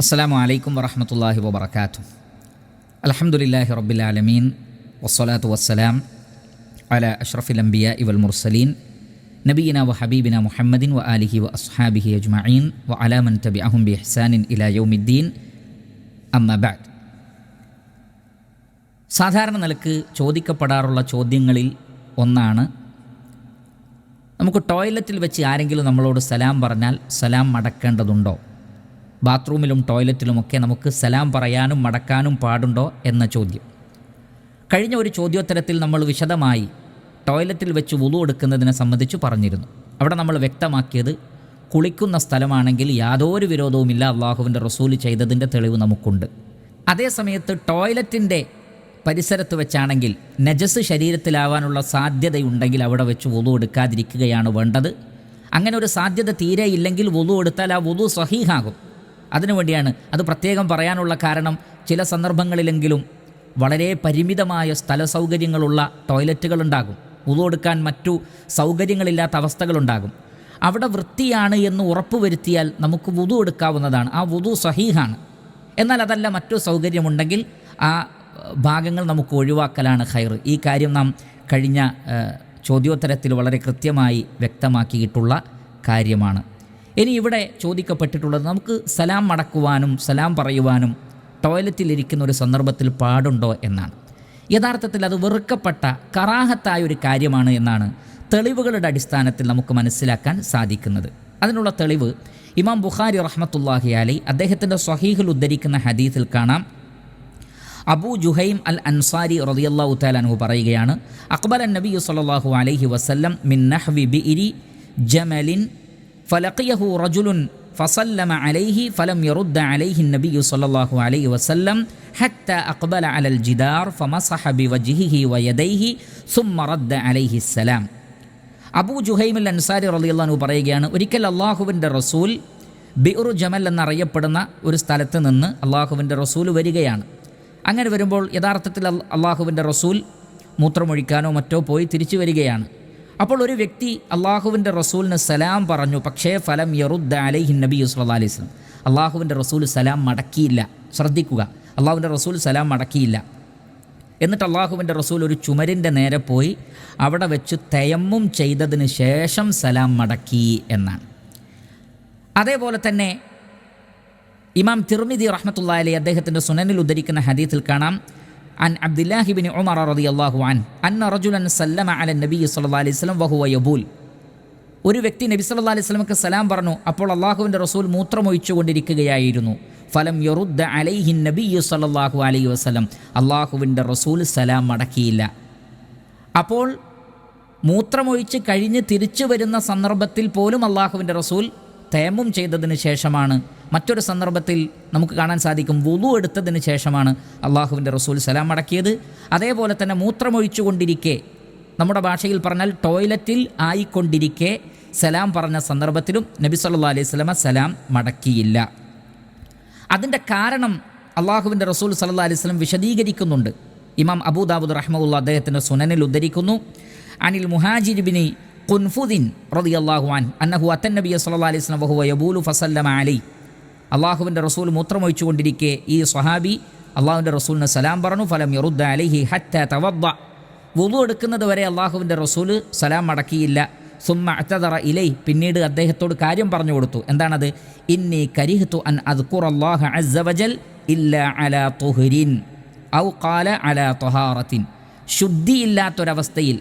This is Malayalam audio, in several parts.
അസ്സാം വലൈക്കും വറഹമത്തല്ലാഹി വബർക്കാത്തു അലഹമുല്ലാഹി റബ്ബിലാലമീൻ വസ്സലാത്തു വസ്സലാം അല അഷ്റഫിൽ അംബിയ ഇവൽ മുർസലീൻ. നബീന വ ഹബീബിന മുഹമ്മദിൻ വ ആലിഹി വ അസ്ഹാബിഹി അജ്മഈൻ വ അലാമൻ തബി അഹും ബി ഹസാനിൻ ഇല യൗമിദ്ദീൻ. അമ്മബാദ് സാധാരണ നിലയ്ക്ക് ചോദിക്കപ്പെടാറുള്ള ചോദ്യങ്ങളിൽ ഒന്നാണ് നമുക്ക് ടോയ്ലറ്റിൽ വെച്ച് ആരെങ്കിലും നമ്മളോട് സലാം പറഞ്ഞാൽ സലാം മടക്കേണ്ടതുണ്ടോ? ബാത്റൂമിലും ടോയ്ലറ്റിലുമൊക്കെ നമുക്ക് സലാം പറയാനും മടക്കാനും പാടുണ്ടോ എന്ന ചോദ്യം. കഴിഞ്ഞ ഒരു ചോദ്യോത്തരത്തിൽ നമ്മൾ വിശദമായി ടോയ്ലറ്റിൽ വെച്ച് വുളു എടുക്കുന്നതിനെ സംബന്ധിച്ച് പറഞ്ഞിരുന്നു. അവിടെ നമ്മൾ വ്യക്തമാക്കിയത് കുളിക്കുന്ന സ്ഥലമാണെങ്കിൽ യാതൊരു വിരോധവുമില്ല അള്ളാഹുവിന്റെ റസൂൽ ചെയ്തതിന്റെ തെളിവ് നമുക്കുണ്ട്. അതേസമയത്ത് ടോയ്ലറ്റിന്റെ പരിസരത്ത് വെച്ചാണെങ്കിൽ നജസ് ശരീരത്തിലാവാനുള്ള സാധ്യതയുണ്ടെങ്കിൽ അവിടെ വെച്ച് വുളു എടുക്കാതിരിക്കുകയാണ് വേണ്ടത്. അങ്ങനെ ഒരു സാധ്യത തീരെ ഇല്ലെങ്കിൽ വുളു എടുത്താൽ ആ വുളു സഹീഹാകും. അതിനുവേണ്ടിയാണ് അത് പ്രത്യേകം പറയാനുള്ള കാരണം ചില സന്ദർഭങ്ങളിലെങ്കിലും വളരെ പരിമിതമായ സ്ഥല സൗകര്യങ്ങളുള്ള ടോയ്ലറ്റുകൾ ഉണ്ടാകും ഉതുകൊടുക്കാൻ മറ്റു സൗകര്യങ്ങളില്ലാത്ത അവസ്ഥകളുണ്ടാകും അവിടെ വൃത്തിയാണ് എന്ന് ഉറപ്പുവരുത്തിയാൽ നമുക്ക് വുതു എടുക്കാവുന്നതാണ് ആ വുതു സഹീഹാണ്. എന്നാൽ അതല്ല മറ്റു സൗകര്യമുണ്ടെങ്കിൽ ആ ഭാഗങ്ങൾ നമുക്ക് ഒഴിവാക്കലാണ് ഖൈർ ഈ കാര്യം നാം കഴിഞ്ഞ ചോദ്യോത്തരത്തിൽ വളരെ കൃത്യമായി വ്യക്തമാക്കിയിട്ടുള്ള കാര്യമാണ്. ഇനി ഇവിടെ ചോദിക്കപ്പെട്ടിട്ടുള്ളത് നമുക്ക് സലാം മടക്കുവാനും സലാം പറയുവാനും ടോയ്ലറ്റിലിരിക്കുന്ന ഒരു സന്ദർഭത്തിൽ പാടുണ്ടോ എന്നാണ്. യഥാർത്ഥത്തിൽ അത് വെറുക്കപ്പെട്ട കറാഹത്തായ ഒരു കാര്യമാണ് എന്നാണ് തെളിവുകളുടെ അടിസ്ഥാനത്തിൽ നമുക്ക് മനസ്സിലാക്കാൻ സാധിക്കുന്നത്. അതിനുള്ള തെളിവ് ഇമാം ബുഖാരി റഹ്മത്തുല്ലാഹി അലി അദ്ദേഹത്തിന്റെ സ്വഹീഹിൽ ഉദ്ധരിക്കുന്ന ഹദീസിൽ കാണാം. അബൂ ജുഹൈം അൽ അൻസാരി റളിയല്ലാഹു തആല അൻഹു പറയുകയാണ് അക്ബർ അൻ നബി സ്വല്ലല്ലാഹു അലൈഹി വസല്ലം മിൻ നഹ്വി ബിഇരി ജമലിൻ ഫലഖിയഹു റജുലുൻ ഫസല്ലമ അലൈഹി ഫലം യറുദ്ദ അലൈഹി നബിയു സല്ലല്ലാഹു അലൈഹി വസല്ലം ഹത്ത അക്ബല അലൽ ജിദാർ ഫമസഹബി വജിഹിഹി വയദൈഹി സുമ്മ റദ്ദ അലൈഹി സലാം. അബൂ ജുഹൈമൽ അൻസാരി അൻഹു പറയുകയാണ് ഒരിക്കൽ അള്ളാഹുവിന്റെ റസൂൽ ബിഉർ ജമൽ എന്നറിയപ്പെടുന്ന ഒരു സ്ഥലത്ത് നിന്ന് അള്ളാഹുവിന്റെ റസൂൽ വരികയാണ്. അങ്ങനെ വരുമ്പോൾ യഥാർത്ഥത്തിൽ അള്ളാഹുവിന്റെ റസൂൽ മൂത്രമൊഴിക്കാനോ മറ്റോ പോയി തിരിച്ചു വരികയാണ്. അപ്പോൾ ഒരു വ്യക്തി അള്ളാഹുവിന്റെ റസൂലിന് സലാം പറഞ്ഞു പക്ഷേ ഫലം യറുദ്ദ അലൈഹി നബി സല്ലല്ലാഹു അലൈഹി സ്വലം അള്ളാഹുവിന്റെ റസൂൽ സലാം മടക്കിയില്ല. ശ്രദ്ധിക്കുക അള്ളാഹുവിന്റെ റസൂൽ സലാം മടക്കിയില്ല. എന്നിട്ട് അള്ളാഹുവിന്റെ റസൂൽ ഒരു ചുമരിന്റെ നേരെ പോയി അവിടെ വെച്ച് തയമ്മും ചെയ്തതിന് ശേഷം സലാം മടക്കി എന്നാണ്. അതേപോലെ തന്നെ ഇമാം തിർമിദി റഹ്മത്തുള്ള അലി അദ്ദേഹത്തിന്റെ സുനനിൽ ഉദ്ധരിക്കുന്ന ഹദീത്തിൽ കാണാം അൻ عمر رضي الله عنه أن رجلا سلم على النبي صلى الله عليه وسلم وهو يبول. ഒരു വ്യക്തി നബി സല്ലല്ലാഹു അലൈഹി സ്വലമക്ക് സലാം പറഞ്ഞു അപ്പോൾ അള്ളാഹുവിന്റെ റസൂൽ മൂത്രമൊഴിച്ചുകൊണ്ടിരിക്കുകയായിരുന്നു. ഫലം യറുദ്ദ അലൈഹി നബി സല്ലാഹു അലൈഹി വസ്ലം അള്ളാഹുവിന്റെ റസൂൽ സലാം മടക്കിയില്ല അപ്പോൾ മൂത്രമൊഴിച്ച് കഴിഞ്ഞ് തിരിച്ചു വരുന്ന സന്ദർഭത്തിൽ പോലും അള്ളാഹുവിന്റെ റസൂൽ തേമും ചെയ്തതിന് ശേഷമാണ്. മറ്റൊരു സന്ദർഭത്തിൽ നമുക്ക് കാണാൻ സാധിക്കും വുളു എടുത്തതിന് ശേഷമാണ് അള്ളാഹുവിന്റെ റസൂൽ സലാം മടക്കിയത് അതേപോലെ തന്നെ മൂത്രമൊഴിച്ചു കൊണ്ടിരിക്കെ നമ്മുടെ ഭാഷയിൽ പറഞ്ഞാൽ ടോയ്ലറ്റിൽ ആയിക്കൊണ്ടിരിക്കെ സലാം പറഞ്ഞ സന്ദർഭത്തിലും നബി സല്ലാ അലൈഹി സ്വലമ സലാം മടക്കിയില്ല. അതിന്റെ കാരണം അള്ളാഹുവിന്റെ റസൂൽ സല്ലാ അലൈഹി സ്വലം വിശദീകരിക്കുന്നുണ്ട്. ഇമാം അബൂദാബുദ് റഹ്മുല്ല അദ്ദേഹത്തിന്റെ സുനനിൽ ഉദ്ധരിക്കുന്നു. അനിൽ മുഹാജിബിനി കുൻഫുദ്ദീൻ റളിയല്ലാഹു അൻ അന്നഹു അത്തൻ നബിയ സല്ലാ അലൈഹി സ്വലം വഹുവ യബൂലു അലൈ. അള്ളാഹുവിന്റെ റസൂൽ മൂത്രമൊഴിച്ചു കൊണ്ടിരിക്കെ ഈ സ്വഹാബി അള്ളാഹുവിന്റെ റസൂലിന് സലാം പറഞ്ഞു ഫലം യറുദ്ദ അലഹി ഹറ്റ തവദ്ദ. വുളു എടുക്കുന്നത് വരെ അള്ളാഹുവിന്റെ റസൂൽ സലാം മടക്കിയില്ല സുമ്മ അറ്റതറ ഇലൈ. പിന്നീട് അദ്ദേഹത്തോട് കാര്യം പറഞ്ഞു കൊടുത്തു. എന്താണത്? ഇന്നി കരിഹത്തു അൻ അദ്കുർ അസ്സ അസ്സവജൽ ഇല്ല അല തുഹരിൻ ഔ ഖാല അല തൊഹാറത്തിൻ. ശുദ്ധിയില്ലാത്തൊരവസ്ഥയിൽ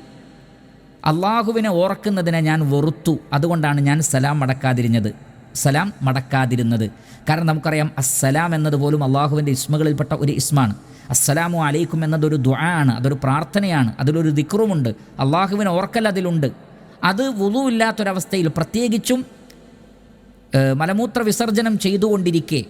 അള്ളാഹുവിനെ ഓർക്കുന്നതിനെ ഞാൻ വെറുത്തു. അതുകൊണ്ടാണ് ഞാൻ സലാം മടക്കാതിരുന്നത് സലാം മടക്കാതിരുന്നത്. കാരണം നമുക്കറിയാം അസ്സലാം എന്നതുപോലും അള്ളാഹുവിന്റെ ഇസ്മകളിൽപ്പെട്ട ഒരു ഇസ്മാണ്. അസ്സലാമു അലൈക്കും എന്നതൊരു ദുആ ആണ് അതൊരു പ്രാർത്ഥനയാണ് അതിലൊരു ദിക്റുമുണ്ട്. അള്ളാഹുവിന് ഓർക്കൽ അതിലുണ്ട്. അത് വുളു ഇല്ലാത്തൊരവസ്ഥയിൽ പ്രത്യേകിച്ചും മലമൂത്ര വിസർജനം ചെയ്തുകൊണ്ടിരിക്കെ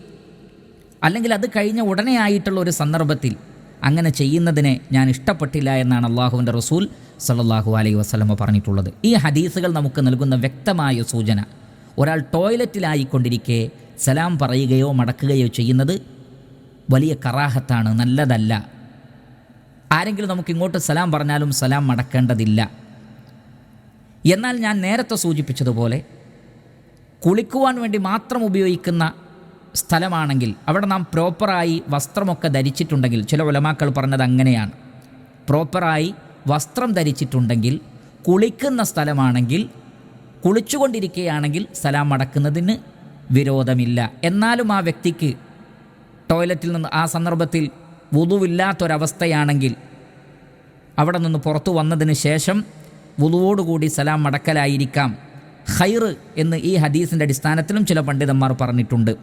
അല്ലെങ്കിൽ അത് കഴിഞ്ഞ ഉടനെ ആയിട്ടുള്ള ഒരു സന്ദർഭത്തിൽ അങ്ങനെ ചെയ്യുന്നതിനെ ഞാൻ ഇഷ്ടപ്പെട്ടില്ല എന്നാണ് അള്ളാഹുവിന്റെ റസൂൽ സല്ലല്ലാഹു അലൈഹി വസ്ലമ പറഞ്ഞിട്ടുള്ളത്. ഈ ഹദീസുകൾ നമുക്ക് നൽകുന്ന വ്യക്തമായ സൂചന. ഒരാൾ ടോയ്ലറ്റിലായിക്കൊണ്ടിരിക്കെ സലാം പറയുകയോ മടക്കുകയോ ചെയ്യുന്നത് വലിയ കറാഹത്താണ് നല്ലതല്ല. ആരെങ്കിലും നമുക്ക് ഇങ്ങോട്ട് സലാം പറഞ്ഞാലും സലാം മടക്കേണ്ടതില്ല. എന്നാൽ ഞാൻ നേരത്തെ സൂചിപ്പിച്ചതുപോലെ കുളിക്കുവാൻ വേണ്ടി മാത്രം ഉപയോഗിക്കുന്ന സ്ഥലമാണെങ്കിൽ അവിടെ നാം പ്രോപ്പറായി വസ്ത്രമൊക്കെ ധരിച്ചിട്ടുണ്ടെങ്കിൽ ചില ഉലമാക്കൾ പറഞ്ഞത് അങ്ങനെയാണ്. പ്രോപ്പറായി വസ്ത്രം ധരിച്ചിട്ടുണ്ടെങ്കിൽ കുളിക്കുന്ന സ്ഥലമാണെങ്കിൽ കുളിച്ചുകൊണ്ടിരിക്കുകയാണെങ്കിൽ സലാം മടക്കുന്നതിന് വിരോധമില്ല. എന്നാലും ആ വ്യക്തിക്ക് ടോയ്ലറ്റിൽ നിന്ന് ആ സന്ദർഭത്തിൽ വുതുവില്ലാത്തൊരവസ്ഥയാണെങ്കിൽ അവിടെ നിന്ന് പുറത്തു വന്നതിന് ശേഷം വുതുവോടുകൂടി സലാം മടക്കലായിരിക്കാം ഹൈർ എന്ന് ഈ ഹദീസിന്റെ അടിസ്ഥാനത്തിലും ചില പണ്ഡിതന്മാർ പറഞ്ഞിട്ടുണ്ട്.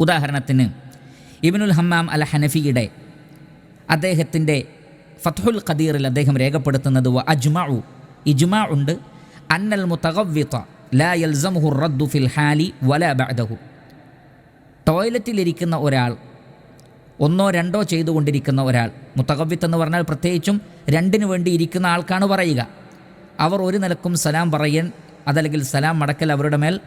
ഉദാഹരണത്തിന് ഇബിനുൽ ഹമ്മാം അൽ ഹനഫിയുടെ അദ്ദേഹത്തിന്റെ ഫത്ഹുൽ ഖദീറിൽ അദ്ദേഹം രേഖപ്പെടുത്തുന്നത് അജ്മഉ. ഇജ്മാ ഉണ്ട്. അന്നൽ മുതഗവ്വിത ലാ യൽസമുഹു റദ്ദു ഫിൽ ഹാലി വല ബഅദഹു. ടോയ്ലറ്റിലിരിക്കുന്ന ഒരാൾ ഒന്നോ രണ്ടോ ചെയ്തുകൊണ്ടിരിക്കുന്ന ഒരാൾ മുത്തകവ്വിത്ത് എന്ന് പറഞ്ഞാൽ പ്രത്യേകിച്ചും രണ്ടിനു വേണ്ടി ഇരിക്കുന്ന ആൾക്കാണ് പറയുക. അവർ ഒരു നിലക്കും സലാം പറയൻ അതല്ലെങ്കിൽ സലാം മടക്കൽ അവരുടെ മേൽ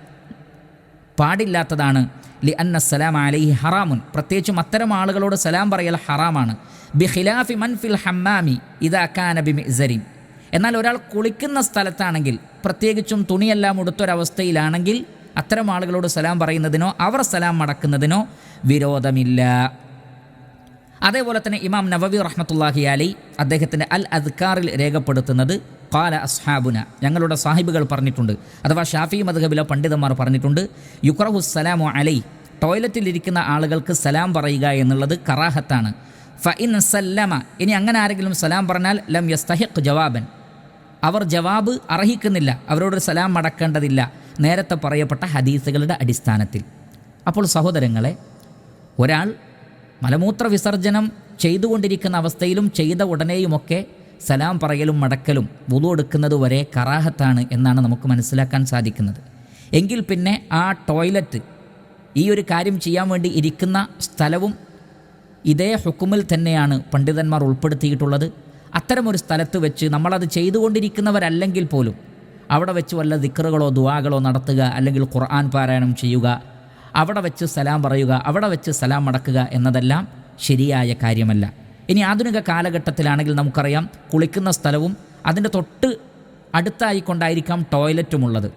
പാടില്ലാത്തതാണ്. ലി അന്ന സലാം അലൈഹി ഹറാമുൻ. പ്രത്യേകിച്ചും അത്തരം ആളുകളോട് സലാം പറയൽ ഹറാമാണ്. ബി ഖിലാഫി മൻഫിൽ ഹമ്മാമി ഇതാ കാന ബി എന്നാൽ ഒരാൾ കുളിക്കുന്ന സ്ഥലത്താണെങ്കിൽ പ്രത്യേകിച്ചും തുണിയെല്ലാം ഉടുത്തൊരവസ്ഥയിലാണെങ്കിൽ അത്തരം ആളുകളോട് സലാം പറയുന്നതിനോ അവർ സലാം മടക്കുന്നതിനോ വിരോധമില്ല. അതേപോലെ തന്നെ ഇമാം നവവി റഹ്മത്തുല്ലാഹി അലി അദ്ദേഹത്തിന്റെ അൽ അദ്കാറിൽ രേഖപ്പെടുത്തുന്നത് കാല അസ്ഹാബുന ഞങ്ങളുടെ സാഹിബുകൾ പറഞ്ഞിട്ടുണ്ട് അഥവാ ഷാഫി മദ്ഹബിലെ പണ്ഡിതന്മാർ പറഞ്ഞിട്ടുണ്ട് യുക്രഹു സലാമു അലൈ ടോയ്ലറ്റിലിരിക്കുന്ന ആളുകൾക്ക് സലാം പറയുക എന്നുള്ളത് കറാഹത്താണ്. ഫ ഇൻ സല്ലമ ഇനി അങ്ങനെ ആരെങ്കിലും സലാം പറഞ്ഞാൽ ലം യസ്തഹിഖ് ജവാബൻ അവർ ജവാബ് അർഹിക്കുന്നില്ല. അവരോട് സലാം മടക്കേണ്ടതില്ല നേരത്തെ പറയപ്പെട്ട ഹദീസുകളുടെ അടിസ്ഥാനത്തിൽ. അപ്പോൾ സഹോദരങ്ങളെ ഒരാൾ മലമൂത്ര വിസർജനം ചെയ്തുകൊണ്ടിരിക്കുന്ന അവസ്ഥയിലും ചെയ്ത ഉടനെയുമൊക്കെ സലാം പറയലും മടക്കലും വുതു എടുക്കുന്നത് വരെ കറാഹത്താണ് എന്നാണ് നമുക്ക് മനസ്സിലാക്കാൻ സാധിക്കുന്നത്. എങ്കിൽ പിന്നെ ആ ടോയ്ലറ്റ് ഈ ഒരു കാര്യം ചെയ്യാൻ വേണ്ടി ഇരിക്കുന്ന സ്ഥലവും ഇതേ ഹുക്കുമിൽ തന്നെയാണ് പണ്ഡിതന്മാർ ഉൾപ്പെടുത്തിയിട്ടുള്ളത്. അത്തരമൊരു സ്ഥലത്ത് വെച്ച് നമ്മളത് ചെയ്തുകൊണ്ടിരിക്കുന്നവരല്ലെങ്കിൽ പോലും അവിടെ വെച്ച് വല്ല ദിക്കറുകളോ ദുവാകളോ നടത്തുക അല്ലെങ്കിൽ ഖുർആൻ പാരായണം ചെയ്യുക അവിടെ വെച്ച് സലാം പറയുക അവിടെ വെച്ച് സലാം മടക്കുക എന്നതെല്ലാം ശരിയായ കാര്യമല്ല. ഇനി ആധുനിക കാലഘട്ടത്തിലാണെങ്കിൽ നമുക്കറിയാം കുളിക്കുന്ന സ്ഥലവും അതിന്റെ തൊട്ട് അടുത്തായിക്കൊണ്ടായിരിക്കാം ടോയ്ലറ്റുമുള്ളത്.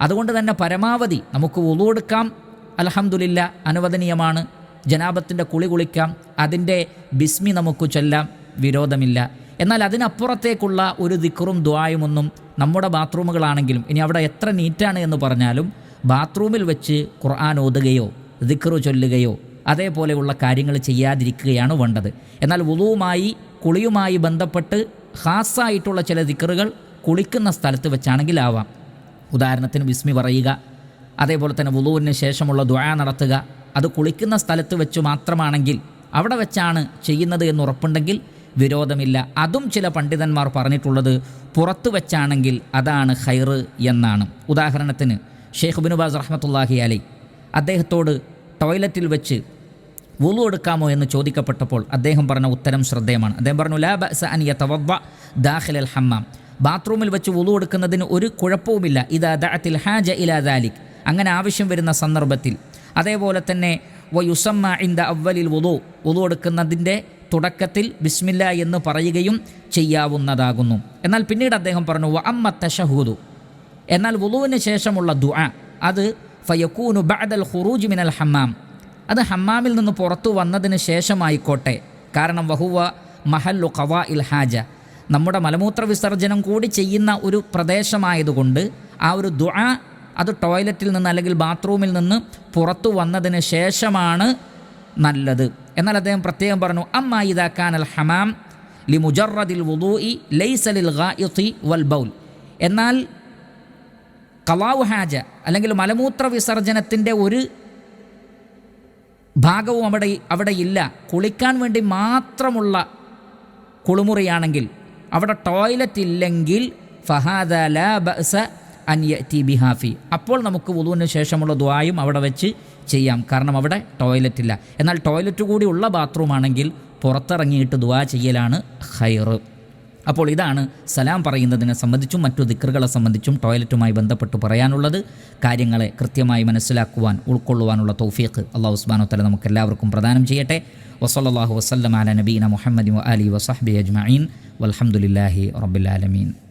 അതുകൊണ്ട് തന്നെ പരമാവധി നമുക്ക് ഉളുവെടുക്കാം അലഹമുല്ല അനുവദനീയമാണ്. ജനാബത്തിന്റെ കുളി കുളിക്കാം അതിന്റെ ബിസ്മി നമുക്ക് ചൊല്ലാം വിരോധമില്ല. എന്നാൽ അതിനപ്പുറത്തേക്കുള്ള ഒരു ദിക്കറും ദ്വായുമൊന്നും നമ്മുടെ ബാത്റൂമുകളാണെങ്കിലും ഇനി അവിടെ എത്ര നീറ്റാണ് എന്ന് പറഞ്ഞാലും ബാത്റൂമിൽ വെച്ച് ഖുർആൻ ഓതുകയോ ദിക്കറു ചൊല്ലുകയോ അതേപോലെയുള്ള കാര്യങ്ങൾ ചെയ്യാതിരിക്കുകയാണ് വേണ്ടത്. എന്നാൽ വുളുവുമായി കുളിയുമായി ബന്ധപ്പെട്ട് ഹാസായിട്ടുള്ള ചില ദിക്കറുകൾ കുളിക്കുന്ന സ്ഥലത്ത് വെച്ചാണെങ്കിൽ ആവാം ഉദാഹരണത്തിന് വിസ്മി പറയുക അതേപോലെ തന്നെ വുളുവിന് ശേഷമുള്ള ദ്വാ നടത്തുക. അത് കുളിക്കുന്ന സ്ഥലത്ത് വെച്ച് മാത്രമാണെങ്കിൽ അവിടെ വെച്ചാണ് ചെയ്യുന്നത് എന്ന് ഉറപ്പുണ്ടെങ്കിൽ വിരോധമില്ല. അതും ചില പണ്ഡിതന്മാർ പറഞ്ഞിട്ടുള്ളത് പുറത്തു വെച്ചാണെങ്കിൽ അതാണ് ഹൈർ എന്നാണ്. ഉദാഹരണത്തിന് ഷെയ്ഖ് ബിനുബാസ് റഹ്മത്തുല്ലാഹി അലി അദ്ദേഹത്തോട് ടോയ്ലറ്റിൽ വെച്ച് വുളു എടുക്കാമോ എന്ന് ചോദിക്കപ്പെട്ടപ്പോൾ അദ്ദേഹം പറഞ്ഞ ഉത്തരം ശ്രദ്ധേയമാണ്. അദ്ദേഹം പറഞ്ഞു ലാ ബഅസ അൻ യതവദ്ദ ദാഖിൽ അൽ ഹമ്മാം. ബാത്റൂമിൽ വെച്ച് വുളു എടുക്കുന്നതിന് ഒരു കുഴപ്പവുമില്ല. ഇദാ ദഅത്തിൽ ഹാജ ഇലാ ദാലിക്. അങ്ങനെ ആവശ്യം വരുന്ന സന്ദർഭത്തിൽ അതേപോലെ തന്നെ വ വയുസമ്മ ദ അവലിൽ വുളു. വുളു എടുക്കുന്നതിന്റെ തുടക്കത്തിൽ ബിസ്മില്ല എന്ന് പറയുകയും ചെയ്യാവുന്നതാകുന്നു. എന്നാൽ പിന്നീട് അദ്ദേഹം പറഞ്ഞു വ അമ്മ തഷഹൂദു എന്നാൽ വുളുവിന് ശേഷമുള്ള ദുആ അത് ഫയക്കൂനു ബഅദൽ ഖുറൂജ് മിനൽ ഹമ്മാം. അത് ഹമ്മാമിൽ നിന്ന് പുറത്തു വന്നതിന് ശേഷമായിക്കോട്ടെ. കാരണം വഹുവ മഹല്ലു ഖവാ ഇൽ ഹാജ. നമ്മുടെ മലമൂത്ര വിസർജനം കൂടി ചെയ്യുന്ന ഒരു പ്രദേശമായതുകൊണ്ട് ആ ഒരു ദുആ അത് ടോയ്ലറ്റിൽ നിന്ന് അല്ലെങ്കിൽ ബാത്റൂമിൽ നിന്ന് പുറത്തു വന്നതിന് ശേഷമാണ് നല്ലത്. എന്നാൽ അദ്ദേഹം പ്രത്യേകം പറഞ്ഞു അമ്മ ഇതാക്കാൻ അൽ ഹമാം ലി മുജറദിൽ വുദൂഇ ലൈസലിൽ ഗായിത്തി വൽ ബൗൽ. എന്നാൽ കലാവ് ഹാജ അല്ലെങ്കിൽ മലമൂത്ര വിസർജനത്തിന്റെ ഒരു ഭാഗവും അവിടെ അവിടെ ഇല്ല. കുളിക്കാൻ വേണ്ടി മാത്രമുള്ള കുളിമുറിയാണെങ്കിൽ അവിടെ ടോയ്ലറ്റ് ഇല്ലെങ്കിൽ ഫഹാദ ലാ ബസ അൻ യതി ബിഹാഫി അപ്പോൾ നമുക്ക് വുദുവിന് ശേഷമുള്ള ദ്വായും അവിടെ വെച്ച് ചെയ്യാം. കാരണം അവിടെ ടോയ്ലറ്റ് ഇല്ല. എന്നാൽ ടോയ്ലറ്റ് കൂടി ഉള്ള ബാത്റൂം ആണെങ്കിൽ പുറത്തിറങ്ങിയിട്ട് ദുവാ ചെയ്യലാണ് ഹൈറ് അപ്പോൾ ഇതാണ് സലാം പറയുന്നതിനെ സംബന്ധിച്ചും മറ്റു ദിക്കറുകളെ സംബന്ധിച്ചും ടോയ്ലറ്റുമായി ബന്ധപ്പെട്ട് പറയാനുള്ളത്. കാര്യങ്ങളെ കൃത്യമായി മനസ്സിലാക്കുവാൻ ഉൾക്കൊള്ളുവാനുള്ള തൗഫീഖ് അള്ളാഹു ഉസ്മാനോ തല നമുക്ക് എല്ലാവർക്കും പ്രദാനം ചെയ്യട്ടെ. വസല്ലാഹു വസ്ലം അല നബീന മുഹമ്മദ് അലി വസഹബി അജ്മീൻ വലഹമുല്ലാഹി റബ്ബുലാലമീൻ